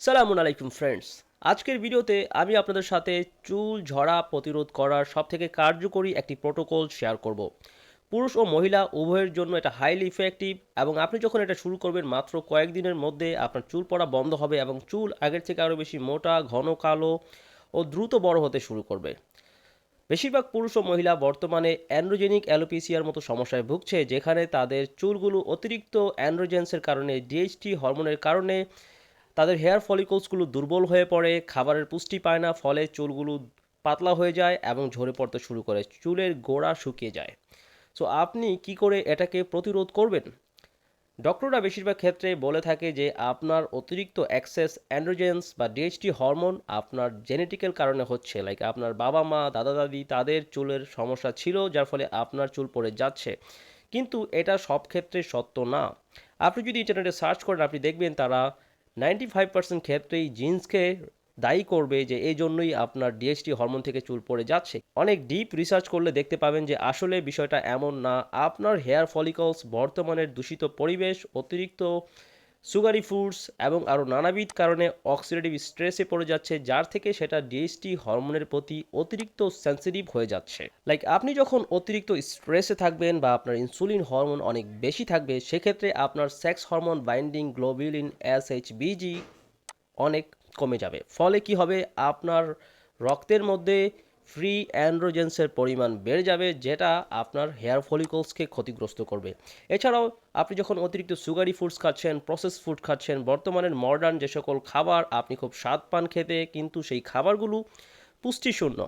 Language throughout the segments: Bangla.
সালামু আলাইকুম ফ্রেন্ডস আজকের ভিডিওতে আমি আপনাদের সাথে চুল ঝরা প্রতিরোধ করার সবথেকে কার্যকরী একটি প্রোটোকল শেয়ার করব। পুরুষ ও মহিলা উভয়ের জন্য এটা হাইলি ইফেক্টিভ এবং আপনি যখন এটা শুরু করবেন, মাত্র কয়েকদিনের মধ্যে আপনার চুল পড়া বন্ধ হবে এবং চুল আগের থেকে আরও বেশি মোটা, ঘন, কালো ও দ্রুত বড় হতে শুরু করবে। বেশিরভাগ পুরুষ ও মহিলা বর্তমানে অ্যান্ড্রোজেনিক অ্যালোপিসিয়ার মতো সমস্যায় ভুগছে, যেখানে তাদের চুলগুলো অতিরিক্ত অ্যান্ড্রোজেন্সের কারণে ডিএইচটি হরমোনের কারণে তাদের হেয়ার ফলিকলসগুলো দুর্বল হয়ে পড়ে, খাবারের পুষ্টি পায় না, ফলে চুলগুলো পাতলা হয়ে যায় এবং ঝরে পড়তে শুরু করে, চুলের গোড়া শুকিয়ে যায়। সো আপনি কি করে এটাকে প্রতিরোধ করবেন? ডক্টররা বেশিরভাগ ক্ষেত্রে বলে থাকে যে, আপনার অতিরিক্ত অ্যাক্সেস অ্যান্ড্রোজেন্স বা ডিএইচটি হরমোন আপনার জেনেটিক্যাল কারণে হচ্ছে। লাইক আপনার বাবা মা দাদা দাদি তাদের চুলের সমস্যা ছিল, যার ফলে আপনার চুল পড়ে যাচ্ছে। কিন্তু এটা সব ক্ষেত্রে সত্য না। আপনি যদি ইন্টারনেটে সার্চ করেন, আপনি দেখবেন তারা নাইনটি ফাইভ পার্সেন্ট ক্ষেত্রেই জিন্সকে দায়ী করবে যে এই জন্যই আপনার ডিএসটি হরমোন থেকে চুল পড়ে যাচ্ছে। অনেক ডিপ রিসার্চ করলে দেখতে পাবেন যে আসলে বিষয়টা এমন না। আপনার হেয়ার ফলিকলস বর্তমানের দূষিত পরিবেশ অতিরিক্ত সুগারি ফুডস এবং আরও নানাবিধ কারণে অক্সিডেটিভ স্ট্রেসে পড়ে যাচ্ছে, যার থেকে সেটা ডিএসটি হরমোনের প্রতি অতিরিক্ত সেন্সিটিভ হয়ে যাচ্ছে। লাইক আপনি যখন অতিরিক্ত স্ট্রেসে থাকবেন বা আপনার ইনসুলিন হরমোন অনেক বেশি থাকবে, সেক্ষেত্রে আপনার sex hormone binding globulin S H BG অনেক কমে যাবে। ফলে কি হবে? আপনার রক্তের মধ্যে ফ্রি অ্যান্ড্রোজেন্সের পরিমাণ বেড়ে যাবে, যেটা আপনার হেয়ার ফলিকলসকে ক্ষতিগ্রস্ত করবে। এছাড়াও, আপনি যখন অতিরিক্ত সুগারি ফুডস খাচ্ছেন, প্রসেস ফুড খাচ্ছেন, বর্তমানের মডার্ন যে সকল খাবার আপনি খুব স্বাদ পান খেতে, কিন্তু সেই খাবারগুলো পুষ্টিশূন্য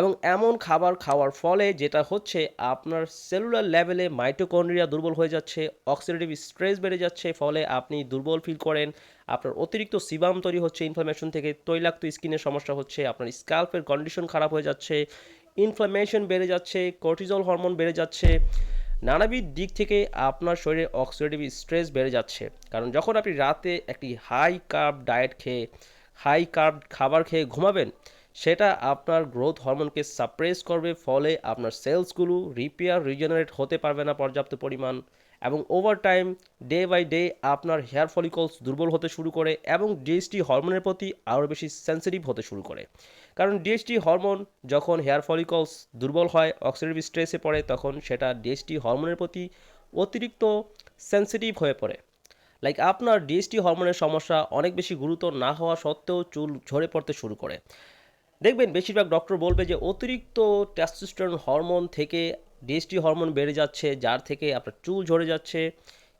এবং এমন খাবার খাওয়ার ফলে যেটা হচ্ছে আপনার সেলুলার লেভেলে মাইটোকন্ড্রিয়া দুর্বল হয়ে যাচ্ছে অক্সিডেটিভ স্ট্রেস বেড়ে যাচ্ছে, ফলে আপনি দুর্বল ফিল করেন, আপনার অতিরিক্ত সিবাম তৈরি হচ্ছে ইনফ্লামেশন থেকে তৈলাক্ত স্কিনের সমস্যা হচ্ছে, আপনার স্ক্যাল্পের কন্ডিশন খারাপ হয়ে যাচ্ছে ইনফ্লামেশন বেড়ে যাচ্ছে কর্টিজল হরমোন বেড়ে যাচ্ছে, নানাবিধ দিক থেকে আপনার শরীরে অক্সিডেটিভ স্ট্রেস বেড়ে যাচ্ছে। কারণ যখন আপনি রাতে একটি হাই কার্ব ডায়েট খেয়ে হাই কার্ব খাবার খেয়ে ঘুমাবেন সেটা আপনার গ্রোথ হরমোনকে সাপ্রেস করবে, ফলে আপনার সেলসগুলো রিপেয়ার রিজেনারেট হতে পারবে না পর্যাপ্ত পরিমাণ এবং over time day by day আপনার হেয়ার ফলিকলস দুর্বল হতে শুরু করে এবং ডিএসটি হরমোনের প্রতি আরও বেশি সেন্সিটিভ হতে শুরু করে। কারণ ডিএসটি হরমোন যখন হেয়ার ফলিকলস দুর্বল হয় অক্সিডেটিভ স্ট্রেসে পড়ে, তখন সেটা ডিএসটি হরমোনের প্রতি অতিরিক্ত সেন্সিটিভ হয়ে পড়ে। লাইক আপনার ডিএসটি হরমোনের সমস্যা অনেক বেশি গুরুতর না হওয়া সত্ত্বেও চুল ঝরে পড়তে শুরু করে। দেখবেন বেশিরভাগ ডক্টর বলবে যে অতিরিক্ত টেস্টোস্টেরন হরমোন থেকে ডিএসটি হরমোন বেড়ে যাচ্ছে, যার থেকে আপনার চুল ঝরে যাচ্ছে।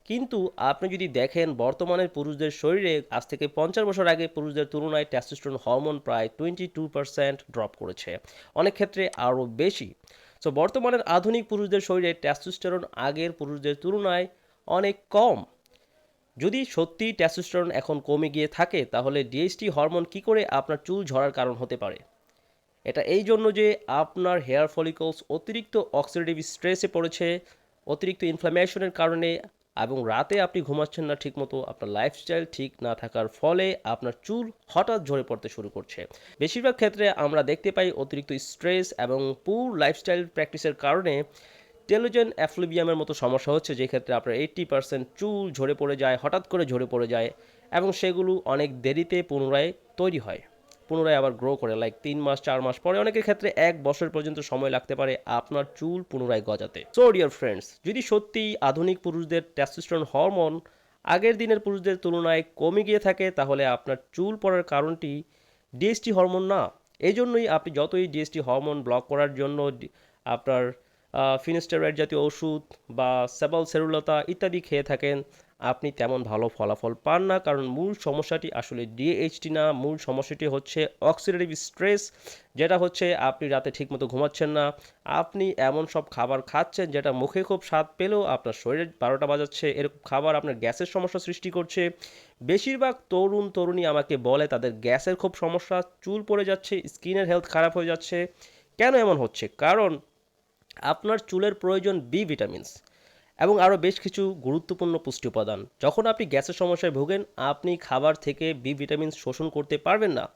কিন্তু আপনি যদি দেখেন বর্তমানের পুরুষদের শরীরে, আজ থেকে পঞ্চাশ বছর আগে পুরুষদের তুলনায় টেস্টোস্টেরন হরমোন প্রায় টোয়েন্টি টু পার্সেন্ট ড্রপ করেছে। অনেক ক্ষেত্রে আরও বেশি। সো বর্তমানের আধুনিক পুরুষদের শরীরে টেস্টোস্টেরন আগের পুরুষদের তুলনায় অনেক কম। যদি সত্যি টেস্টোস্টেরন এখন কমে গিয়ে থাকে, তাহলে ডিএসটি হরমোন কি করে আপনার চুল ঝরার কারণ হতে পারে? এটা এই জন্য যে আপনার হেয়ার ফলিকলস অতিরিক্ত অক্সিডেটিভ স্ট্রেসে পড়েছে, অতিরিক্ত ইনফ্লামেশনের কারণে, এবং রাতে আপনি ঘুমাচ্ছেন না ঠিকমতো, আপনার লাইফস্টাইল ঠিক না থাকার ফলে আপনার চুল হঠাৎ ঝরে পড়তে শুরু করছে। বেশিরভাগ ক্ষেত্রে আমরা দেখতে পাই অতিরিক্ত স্ট্রেস এবং পুর লাইফস্টাইল প্র্যাকটিসের কারণে টেলোজেন অ্যাফ্লুবিয়ামের মতো সমস্যা হচ্ছে, যে ক্ষেত্রে আপনার এইট্টি পার্সেন্ট চুল ঝরে পড়ে যায়, হঠাৎ করে ঝরে পড়ে যায়, এবং সেগুলো অনেক দেরিতে পুনরায় তৈরি হয়, পুনরায় আবার গ্রো করে লাইক তিন মাস, চার মাস পরে অনেকের ক্ষেত্রে এক বছর পর্যন্ত সময় লাগতে পারে আপনার চুল পুনরায় গজাতে। সো ডিয়ার ফ্রেন্ডস যদি সত্যি আধুনিক পুরুষদের টেস্টোস্টেরন হরমোন আগের দিনের পুরুষদের তুলনায় কমে গিয়ে থাকে, তাহলে আপনার চুল পড়ার কারণটি ডিএসটি হরমোন না। এই জন্যই আপনি যতই ডিএসটি হরমোন ব্লক করার জন্য, আপনার ফিনিস্টেরয়েড জাতীয় ওষুধ বা সেবল সেরুলতা ইত্যাদি খেয়ে থাকেন, আপনি তেমন ভালো ফলাফল পান না, কারণ মূল সমস্যাটি আসলে ডিএইচটি না। মূল সমস্যাটি হচ্ছে অক্সিডেটিভ স্ট্রেস যেটা হচ্ছে আপনি রাতে ঠিকমতো ঘুমাচ্ছেন না। আপনি এমন সব খাবার খাচ্ছেন যেটা মুখে খুব স্বাদ পেলেও আপনার শরীরে বারোটা বাজাচ্ছে, এরকম খাবার আপনার গ্যাসের সমস্যা সৃষ্টি করছে। বেশিরভাগ তরুণ, তরুণী আমাকে বলে তাদের গ্যাসের খুব সমস্যা, চুল পড়ে যাচ্ছে, স্কিনের হেলথ খারাপ হয়ে যাচ্ছে। কেন এমন হচ্ছে? কারণ আপনার চুলের প্রয়োজন বি ভিটামিনস এবং আরও বেশ কিছু গুরুত্বপূর্ণ পুষ্টি উপাদান। যখন আপনি গ্যাসের সমস্যায় ভোগেন, আপনি খাবার থেকে বি ভিটামিন শোষণ করতে পারবেন না।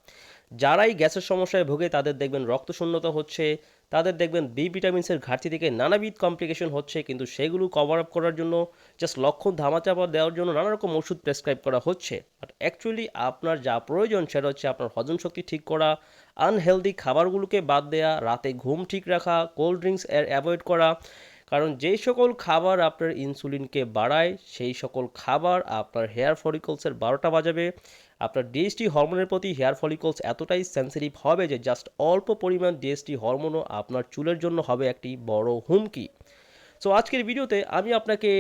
যারাই গ্যাসের সমস্যায় ভোগে, তাদের দেখবেন রক্ত শূন্যতা হচ্ছে তাদের দেখবেন বি ভিটামিনসের ঘাটতি থেকে নানাবিধ কমপ্লিকেশন হচ্ছে, কিন্তু সেগুলো কভার আপ করার জন্য জাস্ট লক্ষণ ধামাচাপা দেওয়ার জন্য নানা রকম ওষুধ প্রেসক্রাইব করা হচ্ছে। বাট অ্যাকচুয়ালি আপনার যা প্রয়োজন সেটা হচ্ছে আপনার হজম শক্তি ঠিক করা আনহেলদি খাবারগুলোকে বাদ দেওয়া রাতে ঘুম ঠিক রাখা কোল্ড ড্রিঙ্কস এর অ্যাভয়েড করা। কারণ যেই সকল খাবার আপনার ইনসুলিনকে বাড়ায়, সেই সকল খাবার আপনার হেয়ার ফলিকলসের বারোটা বাজাবে। আপনার ডিএসটি হরমোনের প্রতি হেয়ার ফলিকলস এতটাই সেন্সিটিভ হবে যে জাস্ট অল্প পরিমাণ ডিএসটি হরমোনও আপনার চুলের জন্য হবে একটি বড় হুমকি। সো আজকের ভিডিওতে আমি আপনাকে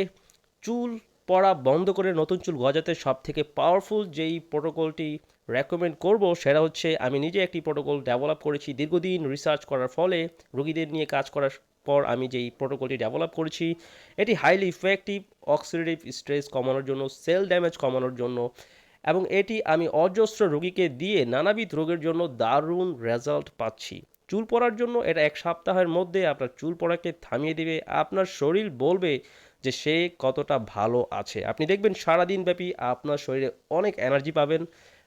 চুল পড়া বন্ধ করে নতুন চুল গজাতে সব থেকে পাওয়ারফুল যেই প্রোটোকলটি রেকমেন্ড করব সেটা হচ্ছে আমি নিজে একটি প্রোটোকল ডেভেলপ করেছি। দীর্ঘদিন রিসার্চ করার ফলে রোগীদের নিয়ে কাজ করার পর আমি যেই প্রোটোকলটি ডেভেলপ করেছি, এটি হাইলি ইফেক্টিভ অক্সিডেটিভ স্ট্রেস কমানোর জন্য সেল ড্যামেজ কমানোর জন্য এবং এটি আমি অজস্র রোগীকে দিয়ে নানাবিধ রোগের জন্য দারুণ রেজাল্ট পাচ্ছি। চুল পড়ার জন্য এটা এক সপ্তাহের মধ্যে আপনার চুল পড়াকে থামিয়ে দিবে। আপনার শরীর বলবে যে সে কতটা ভালো আছে। আপনি দেখবেন সারাদিন ব্যাপী আপনার শরীরে অনেক এনার্জি পাবেন।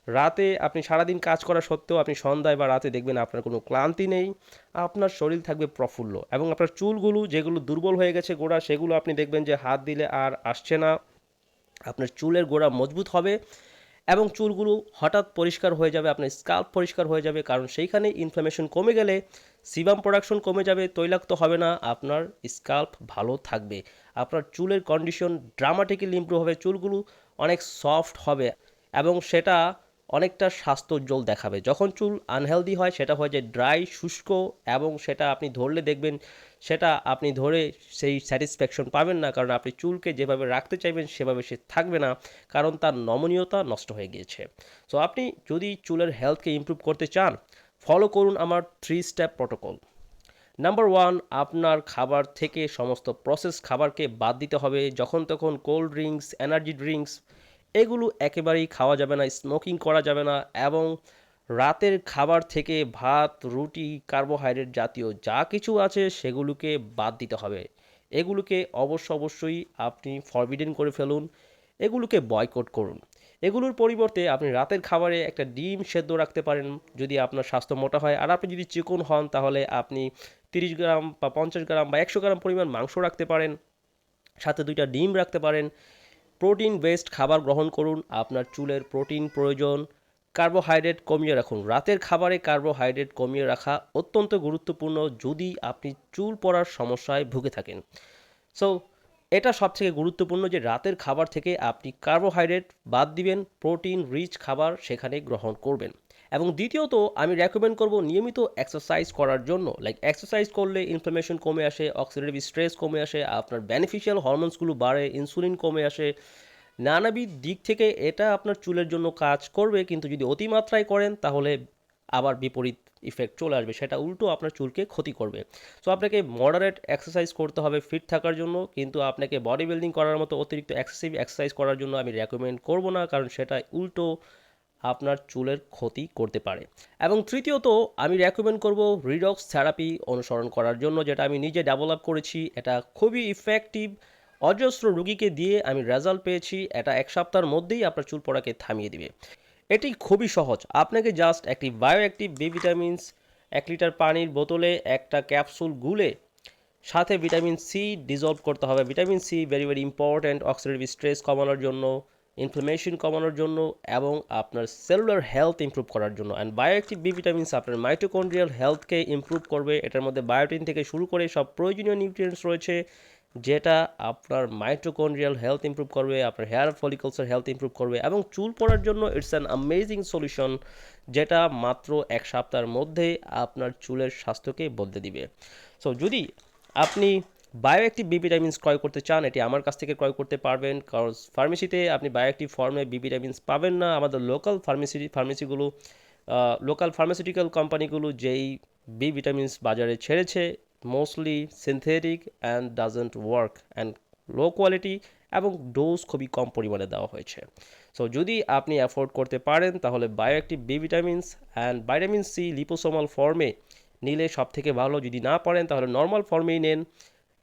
রাতে আপনি সারাদিন কাজ করা সত্ত্বেও আপনি সন্ধ্যায় বা রাতে দেখবেন আপনার কোনো ক্লান্তি নেই। আপনার শরীর থাকবে প্রফুল্ল এবং আপনার চুলগুলো যেগুলো দুর্বল হয়ে গেছে গোড়া, সেগুলো আপনি দেখবেন যে হাত দিলে আর আসছে না। আপনার চুলের গোড়া মজবুত হবে। এবং চুলগুলো হঠাৎ পরিষ্কার হয়ে যাবে, আপনার স্কাল্প পরিষ্কার হয়ে যাবে, কারণ সেইখানে ইনফ্লামেশন কমে গেলে সিবাম প্রোডাকশন কমে যাবে, তৈলাক্ত হবে না, আপনার স্কাল্প ভালো থাকবে। আপনার চুলের কন্ডিশন ড্রামাটিক্যালি ইম্প্রুভ হবে, চুলগুলো অনেক সফট হবে এবং সেটা অনেকটা স্বাস্থ্যোজ্জ্বল দেখাবে। যখন চুল আনহেলদি হয়, সেটা হয় যে ড্রাই শুষ্ক এবং সেটা আপনি ধরলে দেখবেন, সেটা আপনি ধরে সেই স্যাটিসফ্যাকশন পাবেন না। কারণ আপনি চুলকে যেভাবে রাখতে চাইবেন, সেভাবে সে থাকবে না। কারণ তার নমনীয়তা নষ্ট হয়ে গিয়েছে। সো আপনি যদি চুলের হেলথকে ইমপ্রুভ করতে চান ফলো করুন আমার three step protocol number one আপনার খাবার থেকে সমস্ত প্রসেস খাবারকে বাদ দিতে হবে। যখন তখন কোল্ড ড্রিঙ্কস এনার্জি ড্রিঙ্কস এগুলো একেবারেই খাওয়া যাবে না স্মোকিং করা যাবে না এবং রাতের খাবার থেকে ভাত, রুটি কার্বোহাইড্রেট জাতীয় যা কিছু আছে সেগুলোকে বাদ দিতে হবে। এগুলোকে অবশ্য অবশ্যই আপনি ফরবিডেন করে ফেলুন, এগুলোকে বয়কট করুন। এগুলোর পরিবর্তে আপনি রাতের খাবারে একটা ডিম সেদ্ধ রাখতে পারেন যদি আপনার স্বাস্থ্য মোটা হয়। আর আপনি যদি চিকন হন তাহলে আপনি তিরিশ গ্রাম বা পঞ্চাশ গ্রাম বা একশো গ্রাম পরিমাণ মাংস রাখতে পারেন, সাথে দুইটা ডিম রাখতে পারেন প্রোটিন বেসড খাবার গ্রহণ করুন। আপনার চুলের প্রোটিন প্রয়োজন। কার্বোহাইড্রেট কমিয়ে রাখুন। রাতের খাবারে কার্বোহাইড্রেট কমিয়ে রাখা অত্যন্ত গুরুত্বপূর্ণ যদি আপনি চুল পড়ার সমস্যায় ভুগে থাকেন। সো এটা সবথেকে গুরুত্বপূর্ণ যে রাতের খাবার থেকে আপনি কার্বোহাইড্রেট বাদ দিবেন প্রোটিন রিচ খাবার সেখানে গ্রহণ করবেন। এবং দ্বিতীয়ত, আমি রেকমেন্ড করব নিয়মিত এক্সারসাইজ করার জন্য। লাইক এক্সারসাইজ করলে ইনফ্লামেশন কমে আসে অক্সিডেটিভ স্ট্রেস কমে আসে, আপনার বেনিফিশিয়াল হরমোনসগুলো বাড়ে ইনসুলিন কমে আসে। নানাবিধ দিক থেকে এটা আপনার চুলের জন্য কাজ করবে, কিন্তু যদি অতিমাত্রায় করেন, তাহলে আবার বিপরীত ইফেক্ট চলে আসবে, সেটা উল্টো আপনার চুলকে ক্ষতি করবে। সো আপনাকে মডারেট এক্সারসাইজ করতে হবে ফিট থাকার জন্য, কিন্তু আপনাকে বডি বিল্ডিং করার মতো অতিরিক্ত এক্সেসিভ এক্সারসাইজ করার জন্য আমি রেকমেন্ড করব না, কারণ সেটা উল্টো আপনার চুলের ক্ষতি করতে পারে। এবং তৃতীয়ত, আমি রেকমেন্ড করব রিডক্স থেরাপি অনুসরণ করার জন্য, যেটা আমি নিজে ডেভেলপ করেছি। এটা খুবই ইফেক্টিভ অজস্র রুগীকে দিয়ে আমি রেজাল্ট পেয়েছি। এটা এক সপ্তাহের মধ্যেই আপনার চুল পড়াকে থামিয়ে দিবে। এটি খুবই সহজ। আপনাকে জাস্ট একটি বায়োঅ্যাক্টিভ বি ভিটামিনস এক লিটার পানির বোতলে একটা ক্যাপসুল গুলে, সাথে ভিটামিন সি ডিজলভ করতে হবে। Vitamin C very very important oxidative stress কমানোর জন্য। ইনফ্লামেশন কমানোর জন্য এবং আপনার সেলুলার হেলথ ইমপ্রুভ করার জন্য। অ্যান্ড বায়োঅ্যাক্টিভ বি ভিটামিনস আপনার মাইটোকন্ড্রিয়াল হেলথকে ইমপ্রুভ করবে। এটার মধ্যে বায়োটিন থেকে শুরু করে সব প্রয়োজনীয় নিউট্রিয়েন্টস রয়েছে, যেটা আপনার মাইটোকন্ড্রিয়াল হেলথ ইমপ্রুভ করবে, আপনার হেয়ার ফলিকলসের হেলথ ইমপ্রুভ করবে এবং চুল পড়ার জন্য ইটস অ্যান আমেজিং সলিউশন যেটা মাত্র এক সপ্তাহের মধ্যে আপনার চুলের স্বাস্থ্যকে বদলে দিবে। সো যদি আপনি বায়োঅ্যাক্টিভ বি ভিটামিনস ক্রয় করতে চান, এটি আমার কাছ থেকে ক্রয় করতে পারবেন। কারণ ফার্মেসিতে আপনি বায়োঅ্যাক্টিভ ফর্মে বি ভিটামিনস পাবেন না। আমাদের লোকাল ফার্মেসি ফার্মেসিগুলো লোকাল ফার্মাসিউটিক্যাল কোম্পানিগুলো যেই বি ভিটামিনস বাজারে ছেড়েছে mostly synthetic and doesn't work and low quality এবং ডোজ খুবই কম পরিমাণে দেওয়া হয়েছে। সো যদি আপনি অ্যাফোর্ড করতে পারেন, তাহলে bioactive B vitamins and vitamin C liposomal ফর্মে নিলে সব থেকে ভালো। যদি না পারেন, তাহলে নর্মাল ফর্মেই নেন।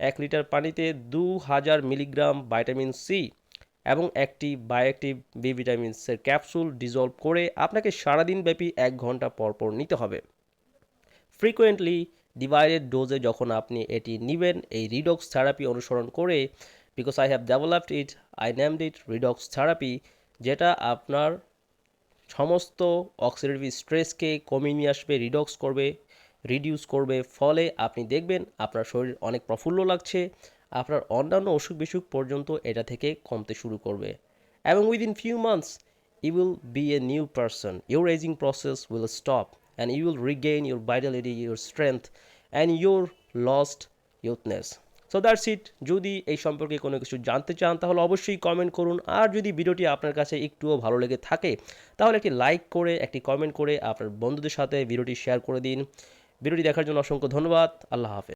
এক লিটার পানিতে দু হাজার মিলিগ্রাম ভাইটামিন সি এবং একটি বায়োঅ্যাক্টিভ বি ভিটামিনসের ক্যাপসুল ডিজলভ করে আপনাকে সারাদিন ব্যাপী এক ঘণ্টা পর পর নিতে হবে। ফ্রিকোয়েন্টলি ডিভাইডেড ডোজে যখন আপনি এটি নেবেন, এই রিডক্স থেরাপি অনুসরণ করে, because I have developed it, I named it redox therapy, যেটা আপনার সমস্ত অক্সিডেটিভ স্ট্রেসকে কমিয়ে নিয়ে আসবে, রিডক্স করবে রিডিউস করবে। ফলে আপনি দেখবেন আপনার শরীর অনেক প্রফুল্ল লাগছে আপনার অন্যান্য অসুখ বিসুখ পর্যন্ত এটা থেকে কমতে শুরু করবে। এবং within few months you will be a new person. Your aging process will stop and you will regain your vitality, your strength, and your lost youthness. So that's it যদি এই সম্পর্কে কোনো কিছু জানতে চান তাহলে অবশ্যই কমেন্ট করুন। আর যদি ভিডিওটি আপনার কাছে একটুও ভালো লেগে থাকে তাহলে একটি লাইক করে একটি কমেন্ট করে আপনার বন্ধুদের সাথে ভিডিওটি শেয়ার করে দিন। ভিডিওটি দেখার জন্য অসংখ্য ধন্যবাদ। আল্লাহ হাফেজ।